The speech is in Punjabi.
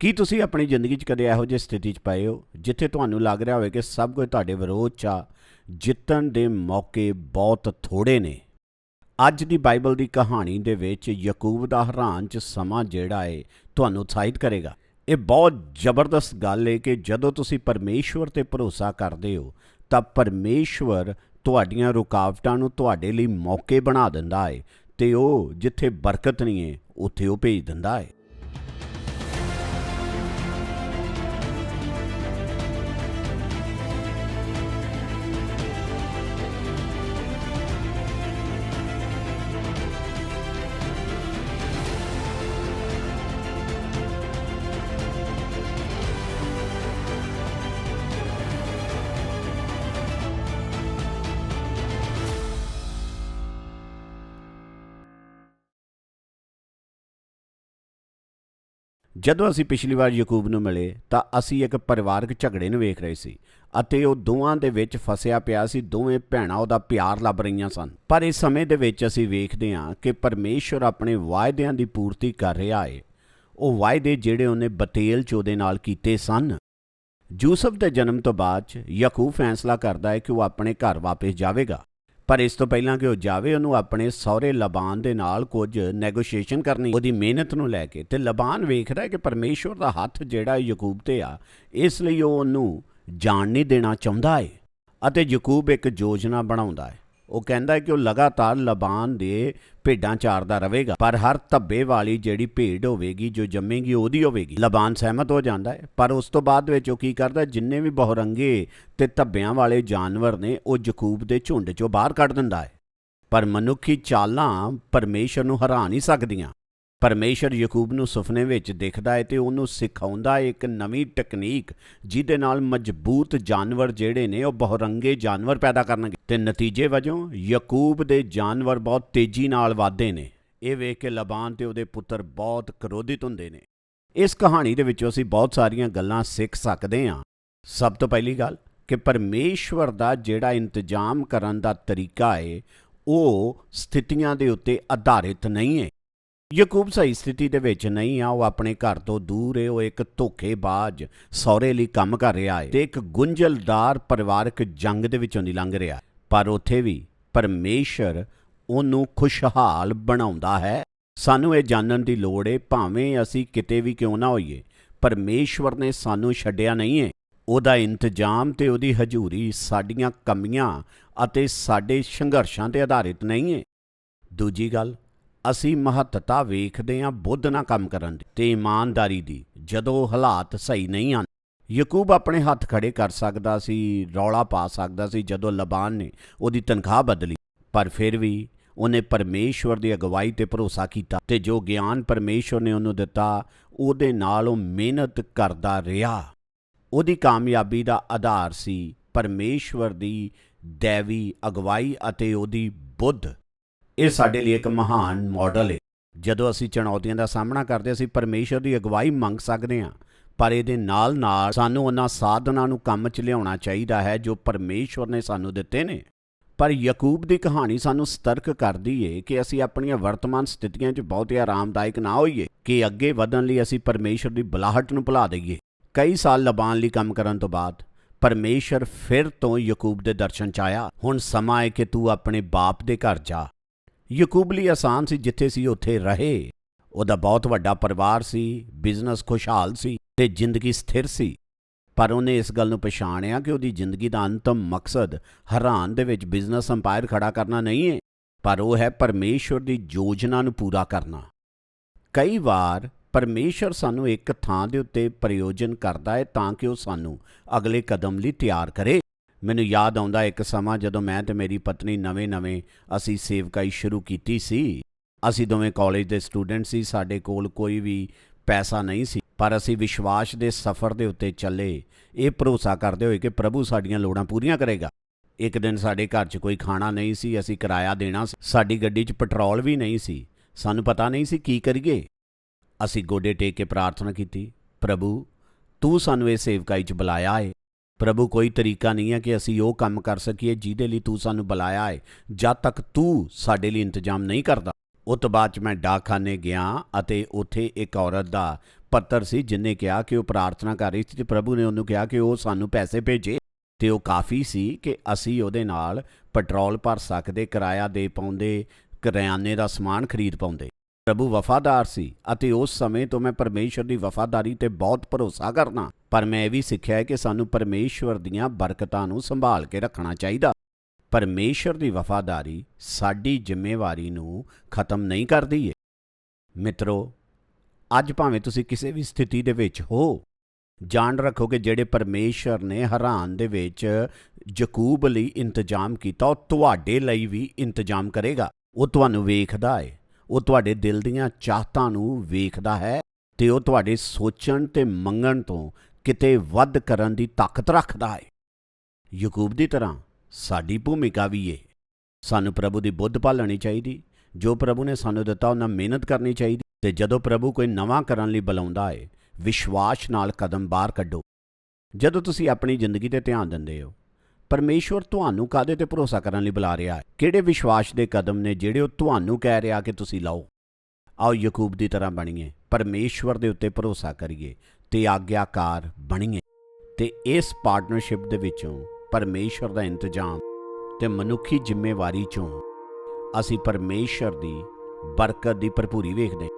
ਕੀ ਤੁਸੀਂ ਆਪਣੀ ਜ਼ਿੰਦਗੀ 'ਚ ਕਦੇ ਇਹੋ ਜਿਹੀ ਸਥਿਤੀ 'ਚ ਪਏ ਹੋ ਜਿੱਥੇ ਤੁਹਾਨੂੰ ਲੱਗ ਰਿਹਾ ਹੋਵੇ ਕਿ ਸਭ ਕੁਝ ਤੁਹਾਡੇ ਵਿਰੋਧ 'ਚ ਆ? ਜਿੱਤਣ ਦੇ ਮੌਕੇ ਬਹੁਤ ਥੋੜੇ ਨੇ। ਅੱਜ ਦੀ ਬਾਈਬਲ ਦੀ ਕਹਾਣੀ ਦੇ ਵਿੱਚ ਯਾਕੂਬ ਦਾ ਹੈਰਾਨ 'ਚ ਸਮਾਂ ਜਿਹੜਾ ਏ ਤੁਹਾਨੂੰ ਉਤਸ਼ਾਹਿਤ ਕਰੇਗਾ। ਇਹ ਬਹੁਤ ਜ਼ਬਰਦਸਤ ਗੱਲ ਏ ਕਿ ਜਦੋਂ ਤੁਸੀਂ ਪਰਮੇਸ਼ਵਰ ਤੇ ਭਰੋਸਾ ਕਰਦੇ ਹੋ, ਤਾਂ ਪਰਮੇਸ਼ਵਰ ਤੁਹਾਡੀਆਂ ਰੁਕਾਵਟਾਂ ਨੂੰ ਤੁਹਾਡੇ ਲਈ ਮੌਕੇ ਬਣਾ ਦਿੰਦਾ ਏ ਤੇ ਉਹ ਜਿੱਥੇ ਬਰਕਤ ਨਹੀਂ ਏ, ਉੱਥੇ ਉਹ ਭੇਜ ਦਿੰਦਾ ਏ। ਜਦੋਂ ਅਸੀਂ ਪਿਛਲੀ ਵਾਰ ਯਾਕੂਬ ਨੂੰ ਮਿਲੇ ਤਾਂ ਅਸੀਂ ਇੱਕ ਪਰਿਵਾਰਕ ਝਗੜੇ ਨੂੰ ਵੇਖ ਰਹੇ ਸੀ ਅਤੇ ਉਹ ਦੋਵਾਂ ਦੇ ਵਿੱਚ ਫਸਿਆ ਪਿਆ ਸੀ, ਦੋਵੇਂ ਭੈਣਾਂ ਉਹਦਾ ਪਿਆਰ ਲੱਭ ਰਹੀਆਂ ਸਨ। ਪਰ ਇਸ ਸਮੇਂ ਦੇ ਵਿੱਚ ਅਸੀਂ ਵੇਖਦੇ ਹਾਂ ਕਿ ਪਰਮੇਸ਼ਵਰ ਆਪਣੇ ਵਾਅਦਿਆਂ ਦੀ ਪੂਰਤੀ ਕਰ ਰਿਹਾ ਹੈ ਉਹ ਵਾਅਦੇ ਜਿਹੜੇ ਉਹਨੇ ਬਤੇਲ ਚ ਉਹਦੇ ਨਾਲ ਕੀਤੇ ਸਨ। ਯੂਸਫ ਦੇ ਜਨਮ ਤੋਂ ਬਾਅਦ 'ਚ ਯਾਕੂਬ ਫੈਸਲਾ ਕਰਦਾ ਹੈ ਕਿ ਉਹ ਆਪਣੇ ਘਰ ਵਾਪਸ ਜਾਵੇਗਾ। ਪਰ ਇਸ ਤੋਂ ਪਹਿਲਾਂ ਕਿ ਉਹ ਜਾਵੇ, ਉਹਨੂੰ ਆਪਣੇ ਸਹੁਰੇ ਲਬਾਨ ਦੇ ਨਾਲ ਕੁਝ ਨੈਗੋਸ਼ੀਏਸ਼ਨ ਕਰਨੀ, ਉਹਦੀ ਮਿਹਨਤ ਨੂੰ ਲੈ ਕੇ। ਤੇ ਲਬਾਨ ਵੇਖਦਾ ਹੈ ਕਿ ਪਰਮੇਸ਼ਵਰ ਦਾ ਹੱਥ ਜਿਹੜਾ ਯਾਕੂਬ ਤੇ ਆ, ਇਸ ਲਈ ਉਹ ਉਹਨੂੰ ਜਾਣ ਨਹੀਂ ਦੇਣਾ ਚਾਹੁੰਦਾ ਹੈ ਅਤੇ ਯਾਕੂਬ ਇੱਕ ਯੋਜਨਾ ਬਣਾਉਂਦਾ ਹੈ ਉਹ ਕਹਿੰਦਾ ਹੈ ਕਿ ਉਹ ਲਗਾਤਾਰ ਲਬਾਨ ਦੇ ਭੇਡਾਂ ਚਾਰਦਾ ਰਹੇਗਾ, ਪਰ ਹਰ ਧੱਬੇ ਵਾਲੀ ਜਿਹੜੀ ਭੇਡ ਹੋਵੇਗੀ, ਜੋ ਜੰਮੇਗੀ, ਉਹਦੀ ਹੋਵੇਗੀ। ਲਬਾਨ ਸਹਿਮਤ ਹੋ ਜਾਂਦਾ ਹੈ, ਪਰ ਉਸ ਤੋਂ ਬਾਅਦ ਵਿੱਚ ਉਹ ਕੀ ਕਰਦਾ ਜਿੰਨੇ ਵੀ ਬਹੁਰੰਗੇ ਤੇ ਧੱਬਿਆਂ ਵਾਲੇ ਜਾਨਵਰ ਨੇ, ਉਹ ਯਕੂਬ ਦੇ ਝੁੰਡ ਚੋਂ ਬਾਹਰ ਕੱਢ ਦਿੰਦਾ ਹੈ। ਪਰ ਮਨੁੱਖੀ ਚਾਲਾਂ ਪਰਮੇਸ਼ਰ ਨੂੰ ਹਰਾ ਨਹੀਂ ਸਕਦੀਆਂ। ਪਰਮੇਸ਼ਰ ਯਕੂਬ ਨੂੰ ਸੁਪਨੇ ਵਿੱਚ ਦਿਖਦਾ ਹੈ ਤੇ ਉਹਨੂੰ ਸਿਖਾਉਂਦਾ ਹੈ ਇੱਕ ਨਵੀਂ ਟੈਕਨੀਕ ਜਿਹਦੇ ਨਾਲ ਮਜ਼ਬੂਤ ਜਾਨਵਰ ਜਿਹੜੇ ਨੇ ਉਹ ਬਹੁਰੰਗੇ ਜਾਨਵਰ ਪੈਦਾ ਕਰਨਗੇ। ਤੇ ਨਤੀਜੇ ਵਜੋਂ ਯਕੂਬ ਦੇ ਜਾਨਵਰ ਬਹੁਤ ਤੇਜ਼ੀ ਨਾਲ ਵਧਦੇ ਨੇ। ਇਹ ਵੇਖ ਕੇ ਲਬਾਨ ਤੇ ਉਹਦੇ ਪੁੱਤਰ ਬਹੁਤ ਕ੍ਰੋਧਿਤ ਹੁੰਦੇ ਨੇ। ਇਸ ਕਹਾਣੀ ਦੇ ਵਿੱਚੋਂ ਅਸੀਂ ਬਹੁਤ ਸਾਰੀਆਂ ਗੱਲਾਂ ਸਿੱਖ ਸਕਦੇ ਹਾਂ। ਸਭ ਤੋਂ ਪਹਿਲੀ ਗੱਲ ਕਿ ਪਰਮੇਸ਼ਵਰ ਦਾ ਜਿਹੜਾ ਇੰਤਜ਼ਾਮ ਕਰਨ ਦਾ ਤਰੀਕਾ ਹੈ ਉਹ ਸਥਿਤੀਆਂ ਦੇ ਉੱਤੇ ਆਧਾਰਿਤ ਨਹੀਂ ਹੈ ਯਾਕੂਬ ਸਹੀ ਸਥਿਤੀ ਦੇ ਵਿੱਚ ਨਹੀਂ ਆ, ਉਹ ਆਪਣੇ ਘਰ ਤੋਂ ਦੂਰ ਹੈ ਉਹ ਇੱਕ ਧੋਖੇਬਾਜ਼ ਸਹੁਰੇ ਲਈ ਕੰਮ ਕਰ ਰਿਹਾ ਹੈ ਤੇ ਇੱਕ ਗੁੰਝਲਦਾਰ ਪਰਿਵਾਰਕ ਜੰਗ ਦੇ ਵਿੱਚੋਂ ਦੀ ਲੰਘ ਰਿਹਾ ਪਰ ਉੱਥੇ ਵੀ ਪਰਮੇਸ਼ਰ ਉਹਨੂੰ ਖੁਸ਼ਹਾਲ ਬਣਾਉਂਦਾ ਹੈ। ਸਾਨੂੰ ਇਹ ਜਾਣਨ ਦੀ ਲੋੜ ਹੈ ਭਾਵੇਂ ਅਸੀਂ ਕਿਤੇ ਵੀ ਕਿਉਂ ਨਾ ਹੋਈਏ, ਪਰਮੇਸ਼ਵਰ ਨੇ ਸਾਨੂੰ ਛੱਡਿਆ ਨਹੀਂ ਹੈ ਉਹਦਾ ਇੰਤਜ਼ਾਮ ਤੇ ਉਹਦੀ ਹਜ਼ੂਰੀ ਸਾਡੀਆਂ ਕਮੀਆਂ ਅਤੇ ਸਾਡੇ ਸੰਘਰਸ਼ਾਂ ਤੇ ਆਧਾਰਿਤ ਨਹੀਂ ਹੈ ਦੂਜੀ ਗੱਲ ਅਸੀਂ ਮਹੱਤਤਾ ਵੇਖਦੇ ਹਾਂ, ਬੁੱਧ ਨਾਲ ਕੰਮ ਕਰਨ ਦੀ ਤੇ ਇਮਾਨਦਾਰੀ ਦੀ। ਜਦੋਂ ਹਾਲਾਤ ਸਹੀ ਨਹੀਂ ਹਨ, ਯਾਕੂਬ ਆਪਣੇ ਹੱਥ ਖੜੇ ਕਰ ਸਕਦਾ ਸੀ, ਰੌਲਾ ਪਾ ਸਕਦਾ ਸੀ, ਜਦੋਂ ਲਬਾਨ ਨੇ ਉਹਦੀ ਤਨਖਾਹ ਬਦਲੀ। ਪਰ ਫਿਰ ਵੀ ਉਹਨੇ ਪਰਮੇਸ਼ਵਰ ਦੀ ਅਗਵਾਈ ਤੇ ਭਰੋਸਾ ਕੀਤਾ ਤੇ ਜੋ ਗਿਆਨ ਪਰਮੇਸ਼ਵਰ ਨੇ ਉਹਨੂੰ ਦਿੱਤਾ, ਉਹਦੇ ਨਾਲ ਉਹ ਮਿਹਨਤ ਕਰਦਾ ਰਿਹਾ। ਉਹਦੀ ਕਾਮਯਾਬੀ ਦਾ ਆਧਾਰ ਸੀ ਪਰਮੇਸ਼ਵਰ ਦੀ ਦੇਵੀ ਅਗਵਾਈ ਅਤੇ ਉਹਦੀ ਬੁੱਧ। ਇਹ ਸਾਡੇ ਲਈ ਇੱਕ ਮਹਾਨ ਮਾਡਲ ਹੈ ਜਦੋਂ ਅਸੀਂ ਚੁਣੌਤੀਆਂ ਦਾ ਸਾਹਮਣਾ ਕਰਦੇ ਅਸੀਂ ਪਰਮੇਸ਼ਰ ਦੀ ਅਗਵਾਈ ਮੰਗ ਸਕਦੇ ਹਾਂ। ਪਰ ਇਹਦੇ ਨਾਲ ਨਾਲ ਸਾਨੂੰ ਉਹਨਾਂ ਸਾਧਨਾਂ ਨੂੰ ਕੰਮ 'ਚ ਲਿਆਉਣਾ ਚਾਹੀਦਾ ਹੈ, ਜੋ ਪਰਮੇਸ਼ਵਰ ਨੇ ਸਾਨੂੰ ਦਿੱਤੇ ਨੇ। ਪਰ ਯਾਕੂਬ ਦੀ ਕਹਾਣੀ ਸਾਨੂੰ ਸਤਰਕ ਕਰਦੀ ਏ ਕਿ ਅਸੀਂ ਆਪਣੀਆਂ ਵਰਤਮਾਨ ਸਥਿਤੀਆਂ 'ਚ ਬਹੁਤ ਹੀ ਆਰਾਮਦਾਇਕ ਨਾ ਹੋਈਏ, ਕਿ ਅੱਗੇ ਵਧਣ ਲਈ ਅਸੀਂ ਪਰਮੇਸ਼ਰ ਦੀ ਬੁਲਾਹਟ ਨੂੰ ਭੁਲਾ ਦਈਏ। ਕਈ ਸਾਲ ਲਬਾਨ ਲਈ ਕੰਮ ਕਰਨ ਤੋਂ ਬਾਅਦ ਪਰਮੇਸ਼ਰ ਫਿਰ ਤੋਂ ਯਾਕੂਬ ਦੇ ਦਰਸ਼ਨ 'ਚ ਆਇਆ। ਹੁਣ ਸਮਾਂ ਹੈ ਕਿ ਤੂੰ ਆਪਣੇ ਬਾਪ ਦੇ ਘਰ ਜਾ। ਯਾਕੂਬ ਲਈ ਆਸਾਨ ਸੀ ਜਿੱਥੇ ਸੀ, ਉੱਥੇ ਰਹੇ। ਉਹਦਾ ਬਹੁਤ ਵੱਡਾ ਪਰਿਵਾਰ ਸੀ ਬਿਜ਼ਨਸ ਖੁਸ਼ਹਾਲ ਸੀ ਤੇ ਜ਼ਿੰਦਗੀ ਸਥਿਰ ਸੀ। ਪਰ ਉਹਨੇ ਇਸ ਗੱਲ ਨੂੰ ਪਛਾਣਿਆ ਕਿ ਉਹਦੀ ਜ਼ਿੰਦਗੀ ਦਾ ਅੰਤਮ ਮਕਸਦ ਹਰਾਨ ਦੇ ਵਿੱਚ ਬਿਜ਼ਨਸ ਅੰਪਾਇਰ ਖੜਾ ਕਰਨਾ ਨਹੀਂ ਹੈ, ਪਰ ਉਹ ਹੈ ਪਰਮੇਸ਼ਵਰ ਦੀ ਯੋਜਨਾ ਨੂੰ ਪੂਰਾ ਕਰਨਾ। ਕਈ ਵਾਰ ਪਰਮੇਸ਼ਰ ਸਾਨੂੰ ਇੱਕ ਥਾਂ ਦੇ ਉੱਤੇ ਪ੍ਰਯੋਜਨ ਕਰਦਾ ਹੈ ਤਾਂ ਕਿ ਉਹ ਸਾਨੂੰ ਅਗਲੇ ਕਦਮ ਲਈ ਤਿਆਰ ਕਰੇ। ਮੈਨੂੰ ਯਾਦ ਆਉਂਦਾ ਇੱਕ ਸਮਾਂ ਜਦੋਂ ਮੈਂ ਤੇ ਮੇਰੀ ਪਤਨੀ ਨਵੇਂ-ਨਵੇਂ ਅਸੀਂ ਸੇਵਕਾਈ ਸ਼ੁਰੂ ਕੀਤੀ ਸੀ। ਅਸੀਂ ਦੋਵੇਂ ਕਾਲਜ ਦੇ ਸਟੂਡੈਂਟ ਸੀ, ਸਾਡੇ ਕੋਲ ਕੋਈ ਵੀ ਪੈਸਾ ਨਹੀਂ ਸੀ, ਪਰ ਅਸੀਂ ਵਿਸ਼ਵਾਸ ਦੇ ਸਫ਼ਰ ਦੇ ਉੱਤੇ ਚੱਲੇ। ਇਹ ਭਰੋਸਾ ਕਰਦੇ ਹੋਏ ਕਿ ਪ੍ਰਭੂ ਸਾਡੀਆਂ ਲੋੜਾਂ ਪੂਰੀਆਂ ਕਰੇਗਾ। ਇੱਕ ਦਿਨ ਸਾਡੇ ਘਰ 'ਚ ਕੋਈ ਖਾਣਾ ਨਹੀਂ ਸੀ, ਅਸੀਂ ਕਿਰਾਇਆ ਦੇਣਾ ਸੀ। ਸਾਡੀ ਗੱਡੀ 'ਚ ਪੈਟਰੋਲ ਵੀ ਨਹੀਂ ਸੀ। ਸਾਨੂੰ ਪਤਾ ਨਹੀਂ ਸੀ ਕੀ ਕਰੀਏ। ਅਸੀਂ ਗੋਡੇ ਟੇਕ ਕੇ ਪ੍ਰਾਰਥਨਾ ਕੀਤੀ, ਪ੍ਰਭੂ, ਤੂੰ ਸਾਨੂੰ ਇਹ ਸੇਵਕਾਈ 'ਚ ਬੁਲਾਇਆ ਏ। ਪ੍ਰਭੂ, ਕੋਈ ਤਰੀਕਾ ਨਹੀਂ ਹੈ ਕਿ ਅਸੀਂ ਉਹ ਕੰਮ ਕਰ ਸਕੀਏ ਜਿਹਦੇ ਲਈ ਤੂੰ ਸਾਨੂੰ ਬੁਲਾਇਆ ਹੈ ਜਦ ਤੱਕ ਤੂੰ ਸਾਡੇ ਲਈ ਇੰਤਜ਼ਾਮ ਨਹੀਂ ਕਰਦਾ। ਉਹ ਤੋਂ ਬਾਅਦ 'ਚ ਮੈਂ ਡਾਕਖਾਨੇ ਗਿਆ ਅਤੇ ਉੱਥੇ ਇੱਕ ਔਰਤ ਦਾ ਪੱਤਰ ਸੀ ਜਿਨੇ ਕਿਹਾ ਕਿ ਉਹ ਪ੍ਰਾਰਥਨਾ ਕਰ ਰਹੀ ਸੀ ਤੇ ਪ੍ਰਭੂ ਨੇ ਉਹਨੂੰ ਕਿਹਾ ਕਿ ਉਹ ਸਾਨੂੰ ਪੈਸੇ ਭੇਜੇ ਤੇ ਉਹ ਕਾਫੀ ਸੀ ਕਿ ਅਸੀਂ ਉਹਦੇ ਨਾਲ ਪੈਟਰੋਲ ਭਰ ਸਕਦੇ, ਕਿਰਾਇਆ ਦੇ ਪਾਉਂਦੇ, ਕਰਿਆਨੇ ਦਾ ਸਮਾਨ ਖਰੀਦ ਪਾਉਂਦੇ। ਪ੍ਰਭੂ ਵਫਾਦਾਰ ਸੀ ਅਤੇ ਉਸ ਸਮੇਂ ਤੋਂ ਮੈਂ ਪਰਮੇਸ਼ਰ ਦੀ ਵਫਾਦਾਰੀ ਤੇ ਬਹੁਤ ਭਰੋਸਾ ਕਰਨਾ ਪਰ ਮੈਂ ਇਹ ਵੀ ਸਿੱਖਿਆ ਹੈ ਕਿ ਸਾਨੂੰ ਪਰਮੇਸ਼ਵਰ ਦੀਆਂ ਬਰਕਤਾਂ ਨੂੰ ਸੰਭਾਲ ਕੇ ਰੱਖਣਾ ਚਾਹੀਦਾ। ਪਰਮੇਸ਼ਰ ਦੀ ਵਫਾਦਾਰੀ ਸਾਡੀ ਜ਼ਿੰਮੇਵਾਰੀ ਨੂੰ ਖਤਮ ਨਹੀਂ ਕਰਦੀ ਏ। ਮਿੱਤਰੋ, ਅੱਜ ਭਾਵੇਂ ਤੁਸੀਂ ਕਿਸੇ ਵੀ ਸਥਿਤੀ ਦੇ ਵਿੱਚ ਹੋ, ਜਾਣ ਰੱਖੋ ਕਿ ਜਿਹੜੇ ਪਰਮੇਸ਼ਰ ਨੇ ਹਰਾਨ ਦੇ ਵਿੱਚ ਯਕੂਬ ਲਈ ਇੰਤਜ਼ਾਮ ਕੀਤਾ, ਉਹ ਤੁਹਾਡੇ ਲਈ ਵੀ ਇੰਤਜ਼ਾਮ ਕਰੇਗਾ। ਉਹ ਤੁਹਾਨੂੰ ਵੇਖਦਾ ਏ। ਉਹ ਤੁਹਾਡੇ ਦਿਲ ਦੀਆਂ ਚਾਹਤਾਂ ਨੂੰ ਵੇਖਦਾ ਹੈ ਤੇ ਉਹ ਤੁਹਾਡੇ ਸੋਚਣ ਤੇ ਮੰਗਣ ਤੋਂ ਕਿਤੇ ਵੱਧ ਕਰਨ ਦੀ ਤਾਕਤ ਰੱਖਦਾ ਹੈ। ਯਕੂਬ ਦੀ ਤਰ੍ਹਾਂ ਸਾਡੀ ਭੂਮਿਕਾ ਵੀ ਏ ਸਾਨੂੰ ਪ੍ਰਭੂ ਦੀ ਬੁੱਧ ਪਾਲਣੀ ਚਾਹੀਦੀ, ਜੋ ਪ੍ਰਭੂ ਨੇ ਸਾਨੂੰ ਦਿੱਤਾ, ਉਹਨਾਂ ਮਿਹਨਤ ਕਰਨੀ ਚਾਹੀਦੀ, ਤੇ ਜਦੋਂ ਪ੍ਰਭੂ ਕੋਈ ਨਵਾਂ ਕਰਨ ਲਈ ਬੁਲਾਉਂਦਾ ਹੈ, ਵਿਸ਼ਵਾਸ ਨਾਲ ਕਦਮ ਬਾਹਰ ਕੱਢੋ। ਜਦੋਂ ਤੁਸੀਂ ਆਪਣੀ ਜ਼ਿੰਦਗੀ ਤੇ ਧਿਆਨ ਦਿੰਦੇ ਹੋ, ਪਰਮੇਸ਼ਵਰ ਤੁਹਾਨੂੰ ਕਾਦੇ ਤੇ ਭਰੋਸਾ ਕਰਨ ਲਈ ਬੁਲਾ ਰਿਹਾ ਹੈ? ਕਿਹੜੇ ਵਿਸ਼ਵਾਸ ਦੇ ਕਦਮ ਨੇ ਜਿਹੜੇ ਉਹ ਤੁਹਾਨੂੰ ਕਹਿ ਰਿਹਾ ਕਿ ਤੁਸੀਂ ਲਾਓ? ਆਓ ਯਕੂਬ ਦੀ ਤਰ੍ਹਾਂ ਬਣੀਏ, ਪਰਮੇਸ਼ਵਰ ਦੇ ਉੱਤੇ ਭਰੋਸਾ ਕਰੀਏ ਤੇ ਆਗਿਆਕਾਰ ਬਣੀਏ ਤੇ ਇਸ ਪਾਰਟਨਰਸ਼ਿਪ ਦੇ ਵਿੱਚੋਂ ਪਰਮੇਸ਼ਵਰ ਦਾ ਇੰਤਜ਼ਾਮ ਤੇ ਮਨੁੱਖੀ ਜ਼ਿੰਮੇਵਾਰੀ ਚੋਂ ਅਸੀਂ ਪਰਮੇਸ਼ਰ ਦੀ ਬਰਕਤ ਦੀ ਭਰਪੂਰੀ ਵੇਖਦੇ